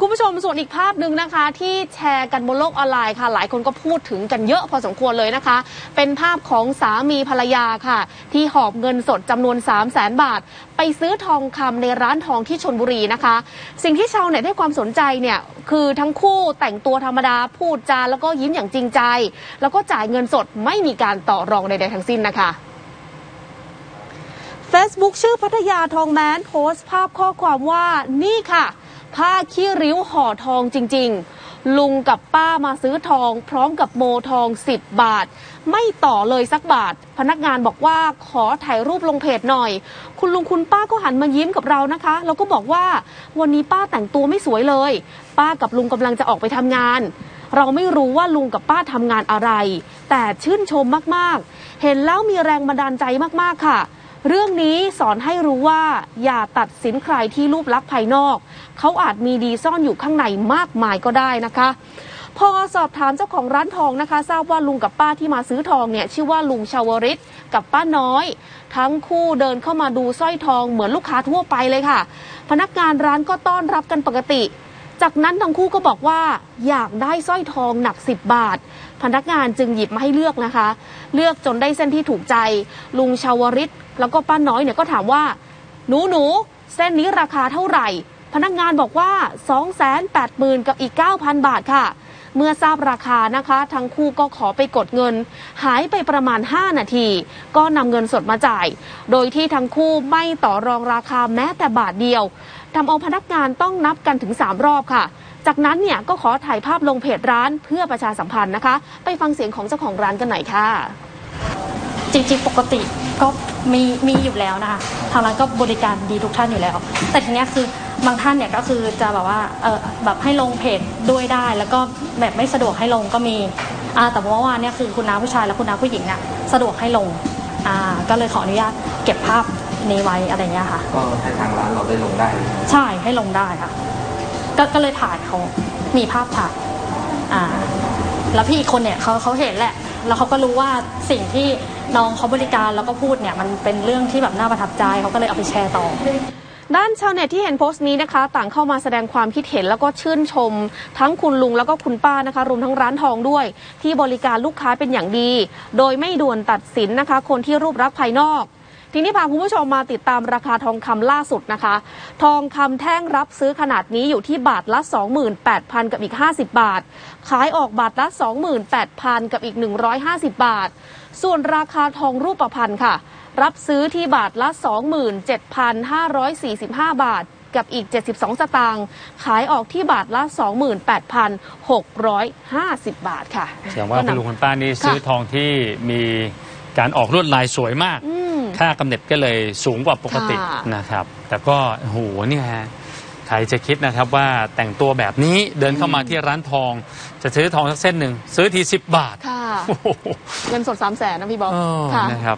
คุณผู้ชมส่วนอีกภาพหนึ่งนะคะที่แชร์กันบนโลกออนไลน์ค่ะ หลายคนก็พูดถึงกันเยอะพอสมควรเลยนะคะ เป็นภาพของสามีภรรยาค่ะ ที่หอบเงินสดจำนวน 3 0 0แสนบาท ไปซื้อทองคำในร้านทองที่ชนบุรีนะคะ สิ่งที่ชาวเน็ตให้ความสนใจเนี่ยคือทั้งคู่แต่งตัวธรรมดาพูดจาแล้วก็ยิ้มอย่างจริงใจ แล้วก็จ่ายเงินสดไม่มีการต่อรองใดๆทั้งสิ้นนะคะ Facebook ชื่อพัทยาทองแมนโพสต์ภาพข้อความว่านี่ค่ะ ผ้าขี้ริ้วห่อทองจริง ๆ ลุงกับป้ามาซื้อทอง พร้อมกับโมทอง 10 บาท ไม่ต่อเลยสักบาท พนักงานบอกว่าขอถ่ายรูปลงเพจหน่อย คุณลุงคุณป้าก็หันมายิ้มกับเรานะคะ แล้วก็บอกว่าวันนี้ป้าแต่งตัวไม่สวยเลย ป้ากับลุงกำลังจะออกไปทำงานเราไม่รู้ว่าลุงกับป้าทำงานอะไร แต่ชื่นชมมาก ๆ เห็นแล้วมีแรงบันดาลใจมาก ๆ ค่ะ เรื่องนี้สอนให้รู้ว่าอย่าตัดสินใครที่รูปลักษณ์ภายนอก เขาอาจมีดีซ่อนอยู่ข้างในมากมายก็ได้นะคะพอสอบถามเจ้าของร้านทองนะคะ ทราบว่าลุงกับป้าที่มาซื้อทองเนี่ยชื่อว่าลุงชาวริตกับป้าน้อย ทั้งคู่เดินเข้ามาดูสร้อยทองเหมือนลูกค้าทั่วไปเลยค่ะ พนักงานร้านก็ต้อนรับกันปกติ จากนั้นทั้งคู่ก็บอกว่าอยากได้สร้อยทองหนัก 10 บาท พนักงานจึงหยิบมาให้เลือกนะคะ เลือกจนได้เส้นที่ถูกใจ ลุงชาวริตแล้วก็ป้าน้อยเนี่ยก็ถามว่า หนูหนูเส้นนี้ราคาเท่าไหร่ พนักงานบอกว่า 2 8 0 0 0 0 กับอีก 9,000 บาทค่ะ เมื่อทราบราคานะคะ ทั้งคู่ก็ขอไปกดเงิน หายไปประมาณ 5 นาที ก็นำเงินสดมาจ่าย โดยที่ทั้งคู่ไม่ต่อรองราคาแม้แต่บาทเดียว ทำเอาพนักงานต้องนับกันถึง 3 รอบค่ะ จากนั้นเนี่ยก็ขอถ่ายภาพลงเพจร้านเพื่อประชาสัมพันธ์นะคะ ไปฟังเสียงของเจ้าของร้านกันหน่อยค่ะ จริงๆ ปกติก็มีมีอยู่แล้วนะคะทางร้านก็บริการดีทุกท่านอยู่แล้ว แต่ทีเนี้ยคือบางท่านเนี่ยก็คือจะแบบว่าเออแบบให้ลงเพจด้วยได้ แล้วก็แบบไม่สะดวกให้ลงก็มีอ่าแต่เมื่อวานเนี่ยคือคุณน้าผู้ชายและคุณน้าผู้หญิงเนี่ยสะดวกให้ลงอ่าก็เลยขออนุญาตเก็บภาพ นี้ไว้อะไรเงี้ยค่ะ ก็ให้ทางร้านเราได้ลงได้ ใช่ให้ลงได้ค่ะ ก็ก็เลยถ่ายเขามีภาพถ่ายอ่า แล้วพี่อีกคนเนี่ยเขาเขาเห็นแหละ แล้วเขาก็รู้ว่าสิ่งที่น้องเขาบริการแล้วก็พูดเนี่ย มันเป็นเรื่องที่แบบน่าประทับใจเขาก็เลยเอาไปแชร์ต่อด้านชาวเน็ตที่เห็นโพสต์นี้นะคะ ต่างเข้ามาแสดงความคิดเห็นแล้วก็ชื่นชม ทั้งคุณลุงแล้วก็คุณป้านะคะรวมทั้งร้านทองด้วย ที่บริการลูกค้าเป็นอย่างดี โดยไม่ด่วนตัดสินนะคะ คนที่รูปลักษณ์ภายนอก ทีนี้พาคุณผู้ชมมาติดตามราคาทองคำล่าสุดนะคะ ทองคำแท่งรับซื้อขนาดนี้อยู่ที่บาทละ 28,000 กับอีก 50 บาท ขายออกบาทละ 28,000 กับอีก 150 บาท ส่วนราคาทองรูปพรรณค่ะ รับซื้อที่บาทละ 27,545 บาทกับอีก 72 สตางค์ ขายออกที่บาทละ 28,650 บาทค่ะเสียงว่าคุณลุงคุณป้านี่ซื้อทองที่มีการออกลวดลายสวยมากอืม ค่ากำเนิดก็เลยสูงกว่าปกติค่ะ นะครับ แต่ก็โอ้โหเนี่ยฮะใครจะคิดนะครับว่าแต่งตัวแบบนี้เดินเข้ามาที่ร้านทอง จะซื้อทองสักเส้นหนึ่งซื้อทีสิบบาทค่ะ โอ้โหเงินสด3 0 0แสนนะพี่บอกเออค่ะ นะครับ